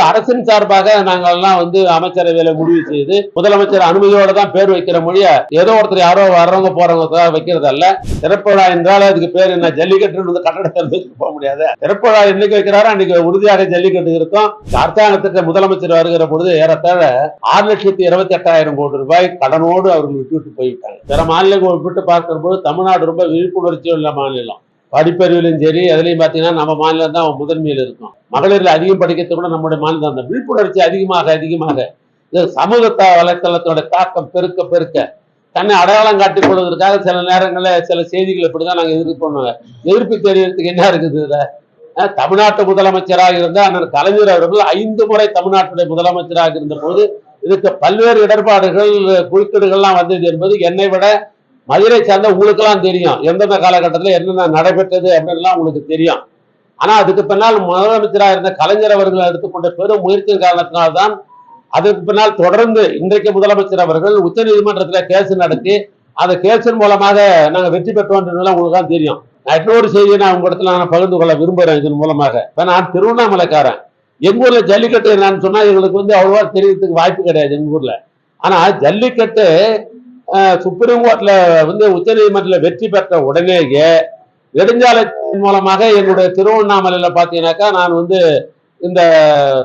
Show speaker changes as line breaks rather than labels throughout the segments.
அரசின் சார்பாக நாங்கள் எல்லாம் வந்து அமைச்சரவையில முடிவு செய்து முதலமைச்சர் அனுமதியோட தான் பேர் வைக்கிற மொழிய ஏதோ ஒருத்தர் யாரோ வர்றவங்க போறவங்க வைக்கிறது அல்ல. திறப்புழா என்றால் அதுக்கு பேர் என்ன? ஜல்லிக்கட்டுன்னு வந்து கட்டடத்தை வச்சு போக முடியாது. திறப்பழா என்னைக்கு வைக்கிறாரோ அன்னைக்கு உறுதியாக ஜல்லிக்கட்டு இருக்கும். அரசாங்கத்துக்கு முதலமைச்சர் வருகிற பொழுது ஏறத்தாழ ஆறு லட்சத்தி இருபத்தி எட்டாயிரம் கோடி ரூபாய் கடனோடு அவர்கள் விட்டுவிட்டு போய்விட்டாங்க. பிற மாநிலங்கள் விட்டு பார்க்கும் போது தமிழ்நாடு ரொம்ப விழிப்புணர்ச்சி உள்ள மாநிலம். படிப்பறிவிலும் சரி எதுலையும் பார்த்தீங்கன்னா நம்ம மாநிலம் தான் முதன்மையில் இருக்கும். மகளிரில் அதிகம் படிக்கிறது கூட நம்முடைய மாநிலம் தான். விழிப்புணர்ச்சி அதிகமாக அதிகமாக. இது சமூக வலைத்தளத்தோட தாக்கம் பெருக்க பெருக்க. தன்னை அடையாளம் காட்டிக் கொள்வதற்காக சில நேரங்களில் சில செய்திகள் இப்படிதான் நாங்கள் எதிர்ப்பு பண்ணுவோம். எதிர்ப்பு தெரியறதுக்கு என்ன இருக்குது இதில்? தமிழ்நாட்டு முதலமைச்சராக இருந்த அண்ணன் கலைஞர் அவர்கள் ஐந்து முறை தமிழ்நாட்டுடைய முதலமைச்சராக இருந்த போது இதுக்கு பல்வேறு இடர்பாடுகள் குறுக்கீடுகள்லாம் வந்தது என்பது என்னை விட மதுரை சார்ந்த உங்களுக்கெல்லாம் தெரியும். எந்தெந்த காலகட்டத்தில் என்னென்ன நடைபெற்றது அப்படின்லாம் உங்களுக்கு தெரியும். ஆனா அதுக்கு பின்னால் முதலமைச்சராக இருந்த கலைஞர் அவர்கள் எடுத்துக்கொண்ட பெரும் முயற்சியின் காரணத்தினால்தான் அதுக்கு பின்னால் தொடர்ந்து இன்றைக்கு முதலமைச்சர் அவர்கள் உச்சநீதிமன்றத்தில் கேஸ் நடத்தி அந்த கேஸின் மூலமாக நாங்கள் வெற்றி பெற்றோம் உங்களுக்கு தான் தெரியும். நான் இன்னொரு செய்தியை நான் உங்க இடத்துல நான் பகிர்ந்து கொள்ள விரும்புகிறேன் இதன் மூலமாக. இப்போ நான் திருவண்ணாமலைக்காரன். எங்கள் ஊரில் ஜல்லிக்கட்டு என்னன்னு சொன்னால் எங்களுக்கு வந்து அவ்வளோவா தெரியறதுக்கு வாய்ப்பு கிடையாது எங்கள் ஊரில். ஆனால் ஜல்லிக்கட்டு சுப்ரீம் கோர்ட்ல வந்து உச்சநீதிமன்றத்தில் வெற்றி பெற்ற உடனேயே நெடுஞ்சாலை மூலமாக என்னுடைய திருவண்ணாமலையில பாத்தீங்கன்னாக்கா நான் வந்து இந்த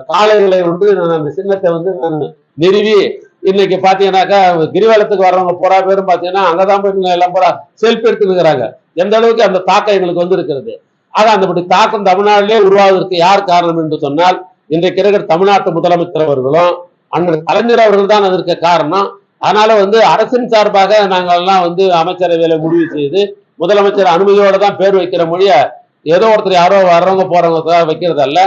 காளைகளை வந்து நான் அந்த சின்னத்தை வந்து நான் நிறுவி இன்னைக்கு பாத்தீங்கன்னாக்கா கிரிவலத்துக்கு வர்றவங்க போறா பேரும் பாத்தீங்கன்னா அங்கதான் போய் எல்லாம் போறா செல்ஃபி எடுத்துக்கிறாங்க எந்த அளவுக்கு அந்த தாக்கம் எங்களுக்கு வந்து இருக்கிறது ஆக அந்த தாக்கம் தமிழ்நாட்டிலே உருவாவதற்கு யார் காரணம் என்று சொன்னால் இன்றைக்கு இருக்கிற தமிழ்நாட்டு முதலமைச்சர் அவர்களும் அண்ணன் கலைஞர் அவர்கள் தான் அதற்கு காரணம். அதனால வந்து அரசின் சார்பாக நாங்கள்லாம் வந்து அமைச்சரவையில முடிவு செய்து முதலமைச்சர் அனுமதியோட தான் பேர் வைக்கிற மொழிய ஏதோ ஒருத்தர் யாரோ வர்றவங்க போறவங்க வைக்கிறது அல்ல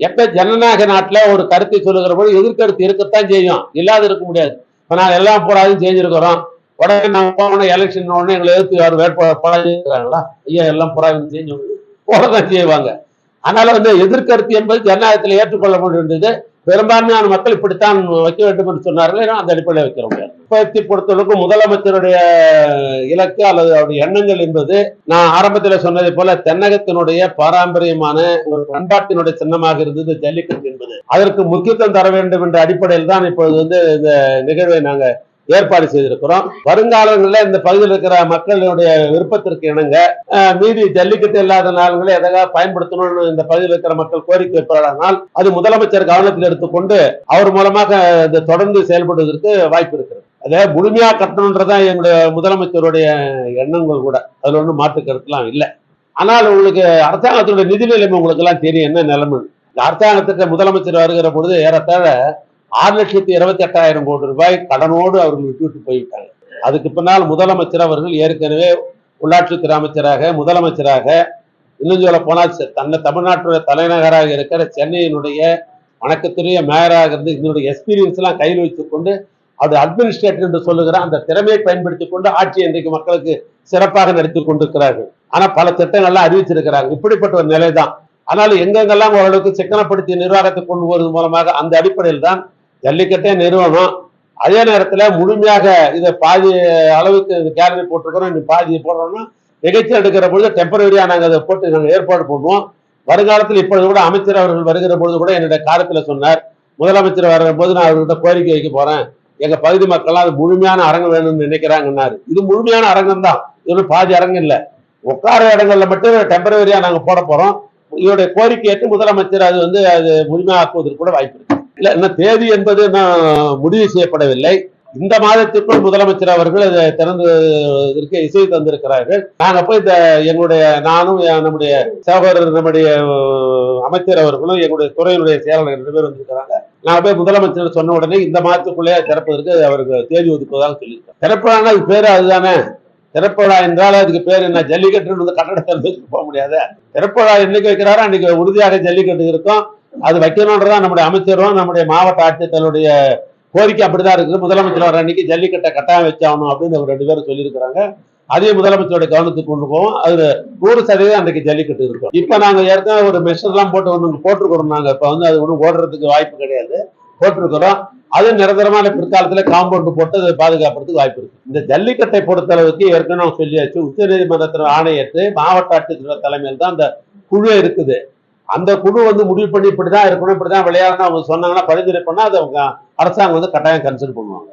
எப்ப ஜனநாயக நாட்டுல ஒரு கருத்தை சொல்லுகிற போது எதிர்கருத்து இருக்கத்தான் செய்யும். இல்லாத இருக்க முடியாது. இப்ப நாங்க எல்லாம் போராதும் செஞ்சிருக்கிறோம். உடனே நாங்க போனோம் எலெக்ஷன் உடனே எங்களை எதிர்த்து யார் வேட்பாளர்களா ஐயா எல்லாம் போராட்டம் செஞ்சு போடதான் செய்வாங்க. அதனால வந்து எதிர்கருத்து என்பது ஜனநாயகத்தில் ஏற்றுக்கொள்ள முடிந்தது பெரும்பான்மையான மக்கள் இப்படித்தான் வைக்க வேண்டும் என்று சொன்னார்கள். அந்த அடிப்படையில் வைக்க முடியாது இப்பத்தி பொறுத்தளவுக்கு முதலமைச்சருடைய இலக்கு அல்லது அவருடைய எண்ணங்கள் என்பது நான் ஆரம்பத்தில் சொன்னதை போல தென்னகத்தினுடைய பாரம்பரியமான ஒரு பண்பாட்டினுடைய சின்னமாக இருந்தது ஜல்லிக்கட்டு என்பது. அதற்கு முக்கியத்துவம் தர வேண்டும் என்ற அடிப்படையில் தான் இப்பொழுது வந்து இந்த நிகழ்வை நாங்கள் ஏற்பாடு செய்திருக்கிறோம். வருங்காலங்களில் இந்த பகுதியில் இருக்கிற மக்களுடைய விருப்பத்திற்கு இணங்க மீதி ஜல்லிக்கட்டு இல்லாத நாள்களை எதாவது பயன்படுத்தணும்னு இந்த பகுதியில் இருக்கிற மக்கள் கோரிக்கை வைப்பானால் அது முதலமைச்சர் கவனத்தில் எடுத்துக்கொண்டு அவர் மூலமாக இந்த தொடர்ந்து செயல்படுவதற்கு வாய்ப்பு இருக்கிறது. அதை முழுமையா கட்டணுன்றதான் என்னுடைய முதலமைச்சருடைய எண்ணங்கள் கூட. அதில் ஒன்றும் மாற்று கருத்துலாம் இல்லை. ஆனால் உங்களுக்கு அரசாங்கத்தினுடைய நிதி நிலைமை உங்களுக்கு எல்லாம் தெரியும் என்ன நிலைமை அரசாங்கத்துக்கு முதலமைச்சர் வருகிற பொழுது ஏறத்தாழ ஆறு லட்சத்தி இருபத்தி எட்டாயிரம் கோடி ரூபாய் கடனோடு அவர்கள் விட்டுவிட்டு போய்விட்டாங்க அதுக்கு பின்னால் முதலமைச்சர் அவர்கள் ஏற்கனவே உள்ளாட்சித்துறை அமைச்சராக முதலமைச்சராக இன்னும் சொல்ல போனால் தன்னை தமிழ்நாட்டுடைய தலைநகராக இருக்கிற சென்னையினுடைய வணக்கத்துடைய மேயராக இருந்து இதனுடைய எக்ஸ்பீரியன்ஸ் எல்லாம் கையில் வச்சுக்கொண்டு அது அட்மினிஸ்ட்ரேட்டர் என்று சொல்லுகிற அந்த திறமையை பயன்படுத்தி கொண்டு ஆட்சி இன்றைக்கு மக்களுக்கு சிறப்பாக நடத்தி கொண்டிருக்கிறார்கள். ஆனா பல திட்டங்கள்லாம் அறிவிச்சிருக்கிறாங்க இப்படிப்பட்ட ஒரு நிலை தான் ஆனால் எங்கெங்கெல்லாம் ஓரளவுக்கு சிக்கனப்படுத்திய நிர்வாகத்தை கொண்டு வருவது மூலமாக அந்த அடிப்படையில் தான் ஜல்லிக்கட்டே நிறுவனம். அதே நேரத்துல முழுமையாக இதை பாதி அளவுக்கு கேலரி போட்டிருக்கிறோம். இன்னும் பாதியை போடுறோம்னா நிகழ்ச்சி எடுக்கிற பொழுது டெம்பரரியா நாங்கள் அதை போட்டு நாங்கள் ஏற்பாடு பண்ணுவோம். வருங்காலத்தில் இப்பொழுது கூட அமைச்சர் அவர்கள் வருகிற பொழுது கூட என்னுடைய காலத்தில் சொன்னார். முதலமைச்சர் வர்ற போது நான் அவர்கிட்ட கோரிக்கை வைக்க போறேன். எங்க பகுதி மக்கள்லாம் அது முழுமையான அரங்கம் வேணும்னு நினைக்கிறாங்கன்னாரு. இது முழுமையான அரங்கம் தான். இது பாதி அரங்கம் இல்லை. உட்கார இடங்கள்ல மட்டும் டெம்பரரியா நாங்கள் போட போறோம். இவருடைய கோரிக்கை ஏற்று முதலமைச்சர் அது வந்து அது முழுமையாக்குவதற்கு கூட வாய்ப்பு இருக்கு. இல்ல இன்னும் தேதி என்பது நான் முடிவு செய்யப்படவில்லை. இந்த மாதத்திற்குள் முதலமைச்சர் அவர்கள் அதை திறந்ததற்கு இசை தந்திருக்கிறார்கள். நாங்க போய் இந்த எங்களுடைய நானும் நம்முடைய சகோதரர் நம்முடைய அமைச்சர் அவர்களும் எங்களுடைய துறையினுடைய செயலாளர் ரெண்டு பேர் வந்திருக்கிறாங்க. நான் போய் முதலமைச்சர் சொன்ன உடனே இந்த மாதத்துக்குள்ளே திறப்பதற்கு அவருக்கு தேதி ஒதுக்குவதாக சொல்லியிருக்காங்க. திறப்புறானா அது பேரு அதுதானே? திறப்புழா என்றால் அதுக்கு பேர் என்ன? ஜல்லிக்கட்டுன்னு வந்து கட்டடத்தை போக முடியாது? திறப்புழா என்னைக்கு வைக்கிறாரோ அன்னைக்கு உறுதியாக ஜல்லிக்கட்டு இருக்கும். அது வைக்கணுன்றதான் நம்முடைய அமைச்சரும் நம்முடைய மாவட்ட ஆட்சித்தலுடைய கோரிக்கை அப்படிதான் இருக்குது. முதலமைச்சர் வர அன்னைக்கு ஜல்லிக்கட்டை கட்டாயம் வச்சாகணும் அப்படின்னு அவர் ரெண்டு பேரும் சொல்லியிருக்கிறாங்க. அதே முதலமைச்சரோட கவனத்துக்கு கொண்டு போவோம். அது நூறு சதவீதம் அன்றைக்கு ஜல்லிக்கட்டு இருக்கும். இப்போ நாங்க ஏற்கனவே ஒரு மெஷர்லாம் போட்டு ஒன்று போட்டிருக்கிறோம் நாங்கள் இப்போ வந்து அது ஒன்றும் ஓடுறதுக்கு வாய்ப்பு கிடையாது. போட்டிருக்கிறோம். அது நிரந்தரமான பிற்காலத்தில் காம்பவுண்ட் போட்டு அதை பாதுகாப்புறதுக்கு வாய்ப்பு இருக்கு. இந்த ஜல்லிக்கட்டை பொறுத்தளவுக்கு ஏற்கனவே சொல்லியாச்சு. உச்ச நீதிமன்றத்தில் மாவட்ட ஆட்சித்தலைவர் தலைமையில் தான் அந்த குழு இருக்குது. அந்த குழு வந்து முடிவு பண்ணி இப்படிதான் இருக்கணும் இப்படிதான் விளையாடணும் அவங்க சொன்னாங்கன்னா பரிந்துரை பண்ணா அதை அவங்க அரசாங்கம் வந்து கட்டாயம் கன்சிடர் பண்ணுவாங்க.